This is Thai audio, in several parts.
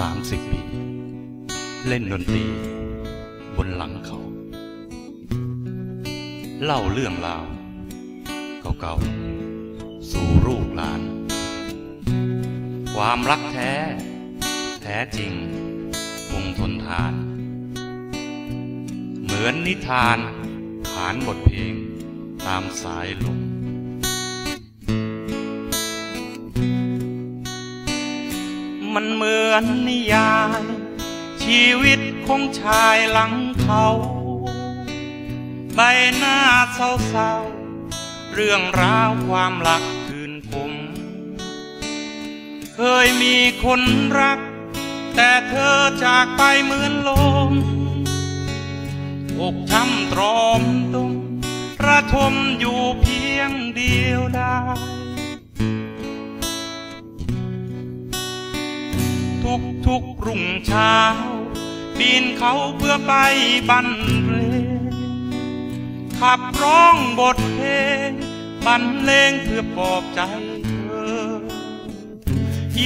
สามสิบปี เล่นดนตรี บนหลังเขา เล่าเรื่องราวเก่าๆสู่ลูกหลาน ความรักแท้ แท้จริงคงทนทาน เหมือนนิทานผานบทเพลงตามสายลมมันเหมื อนนิยาย ชีวิตของชายหลังเขา ใบหน้าเศร้าๆ เรื่องราวความรักคืนคม เคยมีคนรัก แต่เธอจากไปเหมือนลมอกช้ำตรอมตรงระทมอยู่เพียงเดียวได้ ทุกทุกๆรุ่งเช้าปีนเขาเพื่อไปบรรเลงขับร้องบทเพลงบรรเลงเพื่อปลอบใจเธอ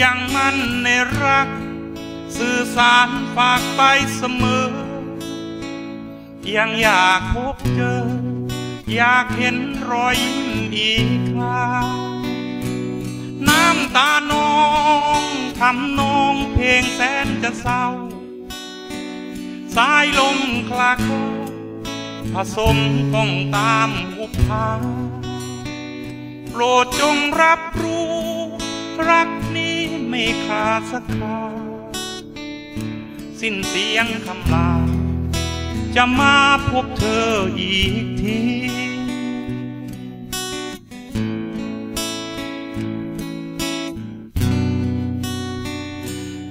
ยังมั่นในรัก สื่อสารฝากไปเสมอ ยังอยากพบเจอ อยากเห็นรอยยิ้มอีกคราำนองเพลงแสนจะเศร้า สายลมคลาโคผสมก้องตามอุพาโปรดจงรับรู้ รักนี้ไม่ขาดสักคราสิ้นเสียงคำลา จะมาพบเธออีกที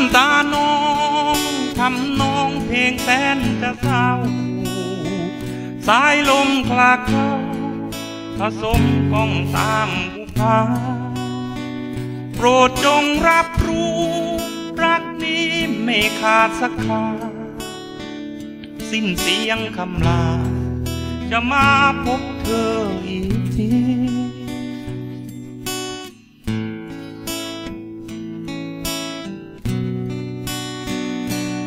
ำตาน้องทำนองเพลงแสนจะเศร้า สายลมคลาเข้าผสมก้องตามบุพาโปรดจงรับรู้ รักนี้ไม่ขาดสักคาสิ้นเสียงคำลา จะมาพบเธออีกที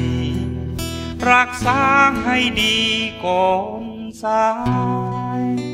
ี รักษาให้ดีก่อนสาย